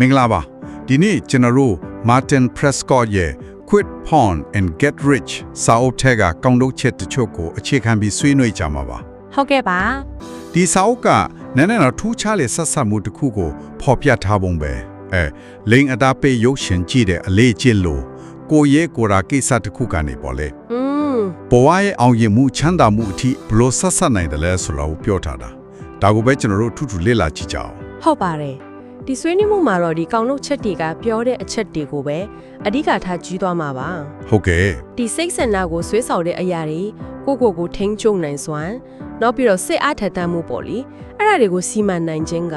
မင်္ဂလာပါဒီနေ့ကျွန်တော်တို့ Martin Prescott ရဲ့ Quit Porn and Get Rich စာအုပ်ထဲကကောင်းထုတ်ချက်တချို့ကိုအခြေခံပြီးဆွေးနွေးကြမှာပါဟုတ်ကဲ့ပါဒီစာအုပ်ကနည်းနည်းတော့ထူးခြားလေဆက်ဆက်မှုတစ်ခုကိုဖော်ပြထားပုံပဲအဲလိန်အသားပေးရုပ်ရှင်ကြည့်တဲ့အလေးကျင့်လို့ကိုယ့်ရဲ့ကိုယ်ရာကိစ္စတစ်ခုကနေပေါ်လေอืมဘဝရဲ့အောင်ရင်မှုချမ်းသာမှုအထိဘလို့ဆက်ဆက်နိုင်တယ်လဲဆိုတော့ပြောထားတာဒါကိုပဲကျွန်တော်တို့ထူးထူးလေ့လာကြည့်ကြအောင်ဟုတ်ပါတယ် ဒီဆွေးနွေးမှုမှာတော့ဒီကောင်လုံးချက်တွေကပြောတဲ့အချက်တွေကိုပဲအဓိကထားကြီးသွားမှာပါဟုတ်ကဲ့ဒီစိတ်ဆန္ဒကိုဆွေးဆောင်တဲ့အရာတွေကိုကိုကိုထိန်းချုပ်နိုင်စွမ်းနောက်ပြီးတော့စိတ်အားထက်သန်မှုပေါ့လေအဲ့ဒါတွေကိုစီမံနိုင်ခြင်းက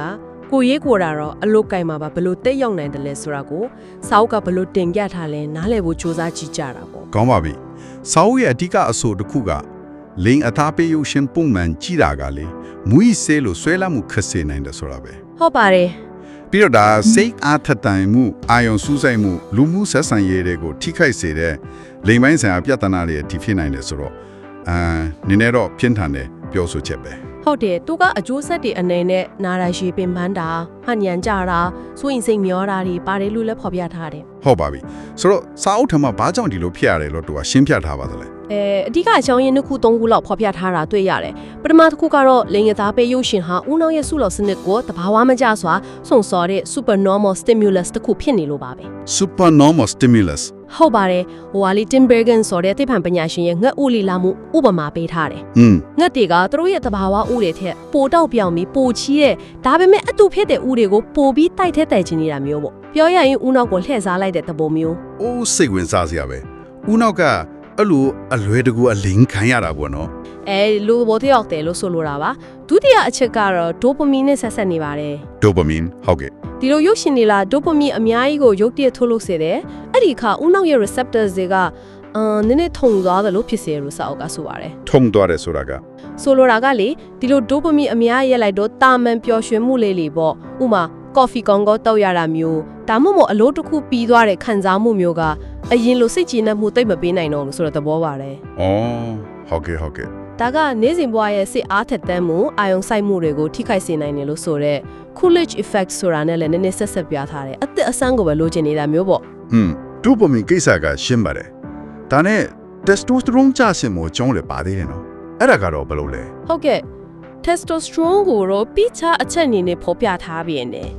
ကိုရေးကိုတာတော့အလုတ်ကင်မှာပါဘလို့တက်ရောက်နိုင်တယ်လဲဆိုတာကိုစာအုပ်ကဘလို့တင်ပြထားလဲနားလည်ဖို့စူးစမ်းကြည့်ကြတာပေါ့ကောင်းပါပြီစာအုပ်ရဲ့အဓိကအဆိုတစ်ခုကလိန်အသားပေးရုပ်ရှင်ပုံမှန်ကြည့်တာကလေမူကြီးဆဲလို့ဆွဲလာမှုခက်စေနိုင်တယ်ဆိုတာပဲဟုတ်ပါတယ် ပြီးတော့ဒါစိတ်အားထက်သန်မှုအာယုံစူးစိုက်မှုလူမှုဆက်ဆံရေးတွေကိုထိခိုက်စေတဲ့လိန်ပိုင်းဆိုင်ရာပြဿနာတွေအထိဖြစ်နိုင်တယ်ဆိုတော့အာနည်းနည်းတော့ပြင်းထန်တယ်ပြောဆိုချက်ပဲဟုတ်တယ်သူကအကျိုးဆက်တွေအနေနဲ့နာရရှိပင်ပန်းတာဟန်ညံကြတာစိုးရင်စိတ်မျောတာတွေပါတယ်လို့လည်းဖော်ပြထားတယ်ဟုတ်ပါပြီဆိုတော့စာအုပ်ထမှာဘာကြောင့်ဒီလိုဖြစ်ရတယ်လို့သူကရှင်းပြထားပါသလဲ အဲအဓိကအကြောင်းရင်းတစ်ခုသုံးခုလောက်ဖော်ပြထားတာတွေ့ရတယ်ပထမတစ်ခုကတော့လိင်ရသားပေးရုပ်ရှင်ဟာဦးနှောင်းရဲ့ဆုလောစနစ်ကိုတဘာဝမကျစွာစုံစော်တဲ့ supernormal stimulus တစ်ခုဖြစ်နေလို့ပါပဲ supernormal stimulus ဟုတ်ပါတယ်ဟိုဟာလီ Tim Bergen ဆိုတဲ့သိပ္ပံပညာရှင်ရဲ့ငှက်ဥလီလာမှုဥပမာပေးထားတယ်อืมငှက်တွေကသူတို့ရဲ့တဘာဝဥတွေထက်ပိုတောက်ပြောင်ပြီးပိုချီးတဲ့ဒါပေမဲ့အတူဖြစ်တဲ့ဥတွေကိုပိုပြီးတိုက်ထဲတိုက်ချင်နေတာမျိုးပေါ့ပြောရရင်ဥနောက်ကိုလှည့်စားလိုက်တဲ့သဘောမျိုးအိုးစိတ်ဝင်စားစရာပဲဦးနောက်က အဲ့လိုအလွဲတကူအလင်းခံရတာပေါ့နော်အဲလူဘောတယောက်တယ်လို့ဆိုလိုတာပါဒုတိယအချက်ကတော့ဒိုပမင်နဲ့ဆက်ဆက်နေပါတယ် dopamine ဟုတ်ကဲ့ဒီလိုရုပ်ရှင်တွေလာဒိုပမင်အများကြီးကိုရုပ်တရက်ထုတ်လို့စေတယ်အဲ့ဒီအခါဦးနောက်ရဲ့ receptors တွေကအမ်နည်းနည်းထုံသွားတယ်လို့ဖြစ်စေရလို့စာအုပ်ကဆိုပါတယ်ထုံသွားတယ်ဆိုတာကဆိုလိုတာကလေဒီလိုဒိုပမင်အများကြီးရက်လိုက်တော့တာမန်ပျော်ရွှင်မှုလေးလေးပေါ့ဥမာ ကော်ဖီကောင်ကောတောက်ရတာမျိုးဒါမှမဟုတ်အလို့တစ်ခုပြီးသွားတဲ့ခံစားမှုမျိုးကအရင်လိုစိတ်ကြည်နပ်မှုတိတ်မပေးနိုင်တော့ဘူးဆိုတော့သဘောပါတယ်ဩဟုတ်ကဲ့ဟုတ်ကဲ့ဒါကနေ့စဉ်ဘဝရဲ့စိတ်အားထက်သန်မှုအာယုံစိုက်မှုတွေကိုထိခိုက်စေနိုင်တယ်လို့ဆိုတော့ Coolidge effect ဆိုတာနဲ့လည်းနည်းနည်းဆက်ဆက်ပြထားတယ်အသက်အဆန်းကိုပဲလိုချင်နေတာမျိုးပေါ့อืม dopamine ကိစ္စကရှင်းပါတယ်ဒါနဲ့ testosterone ကျဆင်းမှုအကြောင်းလည်းပါသေးတယ်နော်အဲ့ဒါကတော့ဘယ်လိုလဲဟုတ်ကဲ့ testosterone ကိုတော့ပိချာအချက်အနေနဲ့ဖော်ပြထားပြန်တယ်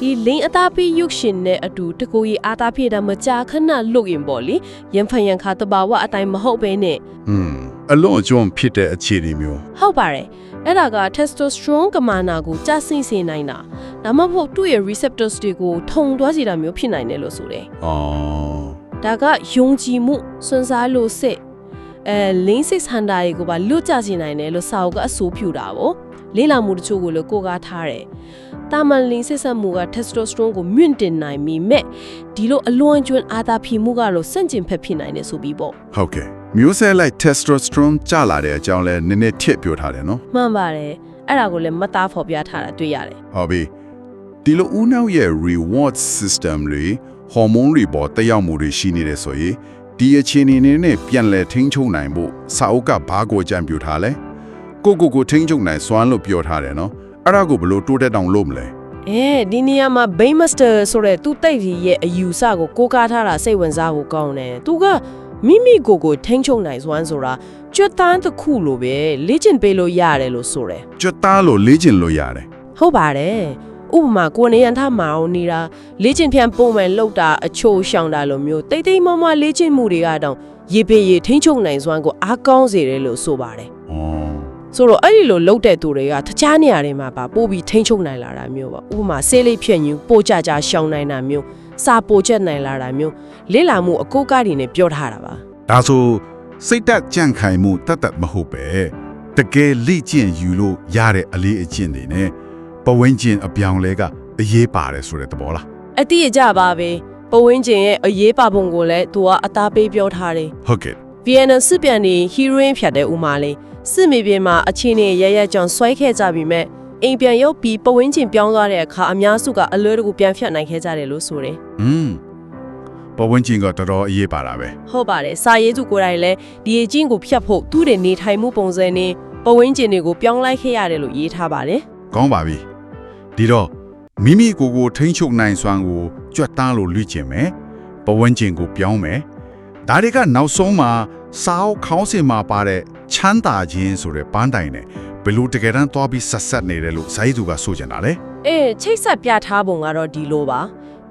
ဒီလင်းအသားပိယုရှင်နဲ့အတူတကူကြီးအာသားဖိတာမကြာခဏလုတ်ရင်ပေါ့လေရန်ဖန်ရန်ခါတဘာဝအတိုင်းမဟုတ်ပဲနဲ့อืมအလွန်အကျွံဖြစ်တဲ့အခြေအနေမျိုးဟုတ်ပါတယ်အဲ့ဒါက testosterone ကမာနာကိုကျဆင်းစေနိုင်တာဒါမှမဟုတ်သူ့ရဲ့ receptors တွေကိုထုံသွားစေတာမျိုးဖြစ်နိုင်တယ်လို့ဆိုတယ်။အော်ဒါကယုံကြည်မှုစွန့်စားလို့စိတ်အဲလင်းစစ်ဟန်ဒါတွေကိုပါလွတ်ကျစေနိုင်တယ်လို့စာအုပ်ကအဆိုပြုတာပေါ့လေ့လာမှုတချို့ကိုလည်းကိုးကားထားတယ်။ တာမန်လင်းစိတ်ဆက်မှုက testosterone ကိုမြင့်တင်နိုင်ပြီမဲ့ဒီလိုအလွန်ကျွန်းအာသာဖြီမှုကတော့စန့်ကျင်ဖက်ဖြစ်နိုင်တယ်ဆိုပြီးပေါ့ဟုတ်ကဲ့မျိုးဆက်လိုက် testosterone ကျလာတဲ့အကြောင်းလဲနည်းနည်းထစ်ပြောထားတယ်နော်မှန်ပါတယ်အဲ့ဒါကိုလည်းမသားဖော်ပြထားတာတွေ့ရတယ်ဟုတ်ပြီဒီလိုဦးနှောက်ရဲ့ reward system တွေဟော်မုန်းတွေပေါ်တက်ရောက်မှုတွေရှိနေတယ်ဆိုရင်ဒီအခြေအနေနဲ့ပြန်လဲထိန်းချုပ်နိုင်ဖို့စာအုပ်ကဘာကိုကြံပြထားလဲကိုကိုကိုထိန်းချုပ်နိုင်စွမ်းလို့ပြောထားတယ်နော် အဲ့ဒါကိုဘယ်လိုတိုးတက်တောင်လုပ်မလဲအဲဒီနေရာမှာ Baymaster ဆိုတဲ့သူတိတ်ကြီးရဲ့အယူဆကိုကိုးကားထားတာစိတ်ဝင်စားဖို့ကောင်းတယ်သူကမိမိကိုယ်ကိုထိန်းချုပ်နိုင်စွမ်းဆိုတာကြွတ်တန်းတစ်ခုလိုပဲလေ့ကျင့်ပေးလို့ရတယ်လို့ဆိုတယ်ကြွတ်သားလို့လေ့ကျင့်လို့ရတယ်ဟုတ်ပါတယ်ဥပမာကိုနေရန်ထမအောင်နေတာလေ့ကျင့်ဖြန်ပုံမှန်လောက်တာအချိုးရှောင်တာလိုမျိုးတိတ်တိတ်မမလေ့ကျင့်မှုတွေကတော့ရေပင်ရေထိန်းချုပ်နိုင်စွမ်းကိုအားကောင်းစေတယ်လို့ဆိုပါတယ်ဩ ဆိုတော့အဲ့ဒီလိုလှုပ်တဲ့သူတွေကတခြားနေရာတွေမှာပါပို့ပြီးထိန်းချုပ်နိုင်လာတာမျိုးပါဥပမာဆေးလိပ်ဖြည့်ညူပို့ကြကြရှောင်နိုင်တာမျိုးစာပို့ချက်နိုင်လာတာမျိုးလေ့လာမှုအကိုးကားတွေနဲ့ပြောထားတာပါဒါဆိုစိတ်တက်ကြန့်ခိုင်မှုတတ်တတ်မဟုတ်ပဲတကယ်လေ့ကျင့်ယူလို့ရတဲ့အလေးအကျင့်တွေနဲ့ပဝင်းကျင်အပြောင်းလဲကအရေးပါတယ်ဆိုတဲ့သဘောလားအတိအကျပါပဲပဝင်းကျင်ရဲ့အရေးပါပုံကိုလည်းသူကအသားပေးပြောထားတယ်ဟုတ်ကဲ့ VN စစ်ပြန်နေဟီရိုအင်းဖြတ်တဲ့ဥမာလေး စစ်မြေပြင်မှာအချင်းနဲ့ရရကြောင်ဆွဲခဲ့ကြပြီမဲ့အိမ်ပြန်ရောက်ပြီးပဝင်းကျင်ပြောင်းသွားတဲ့အခါအများစုကအလွဲတကူပြန်ဖြတ်နိုင်ခဲ့ကြတယ်လို့ဆိုတယ်อืมပဝင်းကျင်ကတော်တော်အရေးပါတာပဲဟုတ်ပါတယ်စာရေးသူကိုယ်တိုင်လည်းဒီအချင်းကိုဖြတ်ဖို့သူ့ရဲ့နေထိုင်မှုပုံစံနဲ့ပဝင်းကျင်တွေကိုပြောင်းလိုက်ခဲ့ရတယ်လို့ရေးထားပါတယ်ကောင်းပါပြီဒီတော့မိမိကိုယ်ကိုထိန်းချုပ်နိုင်စွမ်းကိုကြွက်သားလို့လွှင့်ကျင်မယ်ပဝန်းကျင်ကိုပြောင်းမယ်ဒါတွေကနောက်ဆုံးမှာစာအုပ်ခေါင်းစဉ်မှာပါတဲ့ ချမ်းသာခြင်းဆိုတဲ့ပန်းတိုင်နဲ့ဘယ်လိုတကယ်တမ်းသွားပြီးဆက်ဆက်နေတယ်လို့ဇာတ်သူကဆိုချင်တာလေအေးချိတ်ဆက်ပြထားပုံကတော့ဒီလိုပါ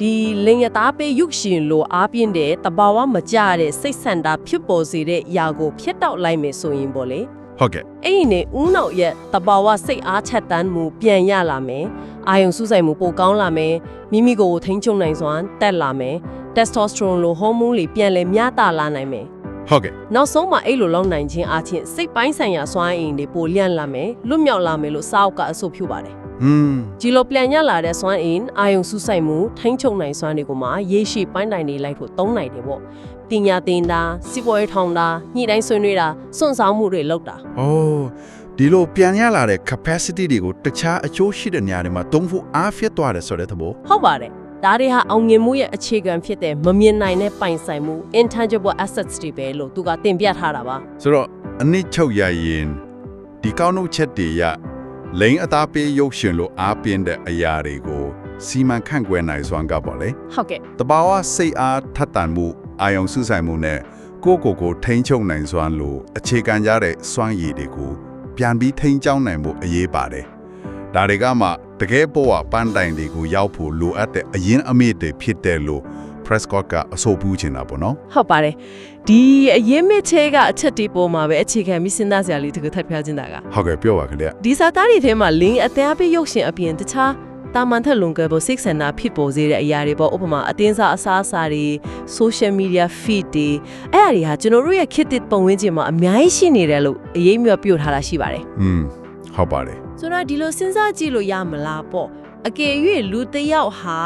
ဒီလင်ရသားပေးရုပ်ရှင်လိုအားပြင်းတဲ့တဘာဝမကြတဲ့စိတ်ဆန္ဒဖြစ်ပေါ်စေတဲ့အရာကိုဖျက်တောက်လိုက်မယ်ဆိုရင်ပေါ့လေဟုတ်ကဲ့အဲ့ဒီနေဦးနောက်ရဲ့တဘာဝစိတ်အားချက်တန်းမှုပြန်ရလာမယ်အာယုံစူးစိုက်မှုပိုကောင်းလာမယ်မိမိကိုယ်ကိုထိန်းချုပ်နိုင်စွမ်းတက်လာမယ်တက်စတိုစထရိုန်လိုဟော်မုန်းတွေပြန်လဲမြတာလာနိုင်မယ် ဟုတ်ကဲ့နောက်ဆုံးမှာအဲ့လိုလောက်နိုင်ခြင်းအချင်းစိတ်ပိုင်းဆိုင်ရာစွမ်းအင်တွေပိုလျန့်လာမယ်လွတ်မြောက်လာမယ်လို့စာအုပ်ကအဆိုပြုပါတယ်อืมဒီလိုပြန်ရလာတဲ့စွမ်းအင်အာယုံစူးစိုက်မှုထိန်းချုပ်နိုင်စွမ်းတွေကိုမှရေရှည်ပိုင်းတိုင်နေလိုက်ဖို့သုံးနိုင်တယ်ပေါ့ပညာသင်တာစီးပွားရေးထောင်တာညှိနှိုင်းဆွေးနွေးတာစွန့်စားမှုတွေလုပ်တာအိုးဒီလိုပြန်ရလာတဲ့ capacity တွေကိုတခြားအကျိုးရှိတဲ့နေရာတွေမှာသုံးဖို့အားဖြစ်သွားတယ်ဆိုတဲ့သဘောဟုတ်ပါတယ် ဒါတွေဟာအောင်မြင်မှုရဲ့အခြေခံဖြစ်တဲ့မမြင်နိုင်တဲ့ပိုင်ဆိုင်မှု intangible assets တွေပဲလို့သူကတင်ပြထားတာပါဆိုတော့အနစ်ချုပ်ရရင်ဒီကောင်းနှုတ်ချက်တွေရလိန်အသားပေးရုပ်ရှင်လို့အားပြင်းတဲ့အရာတွေကိုစီမံခန့်ခွဲနိုင်စွမ်းကပေါ့လေဟုတ်ကဲ့တဘာဝစိတ်အားထက်သန်မှုအာယုံစုဆိုင်မှုနဲ့ကိုယ့်ကိုယ်ကိုထိန်းချုပ်နိုင်စွမ်းလို့အခြေခံကြတဲ့စွမ်းရည်တွေကိုပြန်ပြီးထိန်းကျောင်းနိုင်မှုအရေးပါတယ်ဒါတွေကမှ တကယ်ပေါ်ပန်းတိုင်တွေကိုရောက်ဖို့လိုအပ်တဲ့အရင်အမေတွေဖြစ်တယ်လို့ Prescott ကအဆိုပြုချင်တာပေါ့နော်ဟုတ်ပါတယ်ဒီအရင်မချဲကအချက်ဒီပေါ်မှာပဲအခြေခံပြီးစဉ်းစားစရာလေးတခုထပ်ပြောခြင်းတာကဟုတ်ကဲ့ပြောပါခင်ဗျဒီစာသားတွေထဲမှာလင်းအသေးအပိရုပ်ရှင်အပြင်တခြားတာမန်ထက်လွန်ကဲပေါ်စိတ်ဆန္ဒဖြစ်ပေါ်စေတဲ့အရာတွေပေါ့ဥပမာအတင်းစားအစားအစာတွေ social media feed တွေအဲ့အရာတွေဟာကျွန်တော်တို့ရဲ့ခေတ်သစ်ပုံဝန်းကျင်မှာအများကြီးရှိနေတယ်လို့အရေးမြတ်ပြောထားတာရှိပါတယ်อืมဟုတ်ပါတယ် ဆိုတော့ဒီလိုစဉ်းစားကြည့်လို့ရမလားပေါ့အကယ်၍လူတစ်ယောက်ဟာ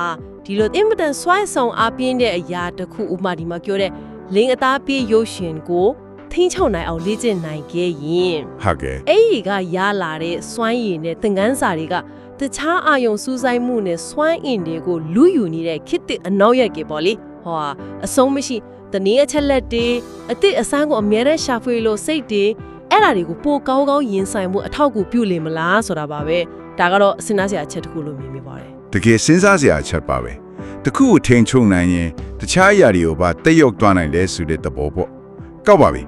ဒီလို important ဆွဲဆောင်အပြင်းတဲ့အရာတစ်ခုဥပမာဒီမှာပြောတဲ့လင်းအသားပြေးရုပ်ရှင်ကိုထိန်းချုပ်နိုင်အောင်လေ့ကျင့်နိုင်ခဲ့ရင်ဟုတ်ကဲ့အဲ့ဒီကရလာတဲ့စွမ်းရည်နဲ့သင်ခန်းစာတွေကတခြားအာယုံစူးစိုက်မှုနဲ့စွမ်းအင်တွေကိုလူယူနေတဲ့ခစ်တဲ့အနောက်ရက်ကပေါ့လေဟောအဆုံးမရှိတနည်းအချက်လက်တွေအစ်စ်အစမ်းကိုအမြဲတမ်းရှာဖွေလို့စိတ်တွေ အဲ့ဒါတွေကိုပိုကောင်းကောင်းရင်ဆိုင်မှုအထောက်အကူပြုလေမလားဆိုတာပါပဲဒါကတော့စဉ်းစားစရာအချက်တစ်ခုလို့မြင်မိပါတယ်တကယ်စဉ်းစားစရာအချက်ပါပဲတခုကိုထိန်ချုံနိုင်ရင်တခြားအရာတွေကိုပါတက်ရောက်သွားနိုင်လဲဆိုတဲ့သဘောပေါ့ကောက်ပါပြီ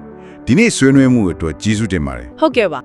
ဒီနေ့ဆွေးနွေးမှုအတွက်ကျေးဇူးတင်ပါတယ်ဟုတ်ကဲ့ပါ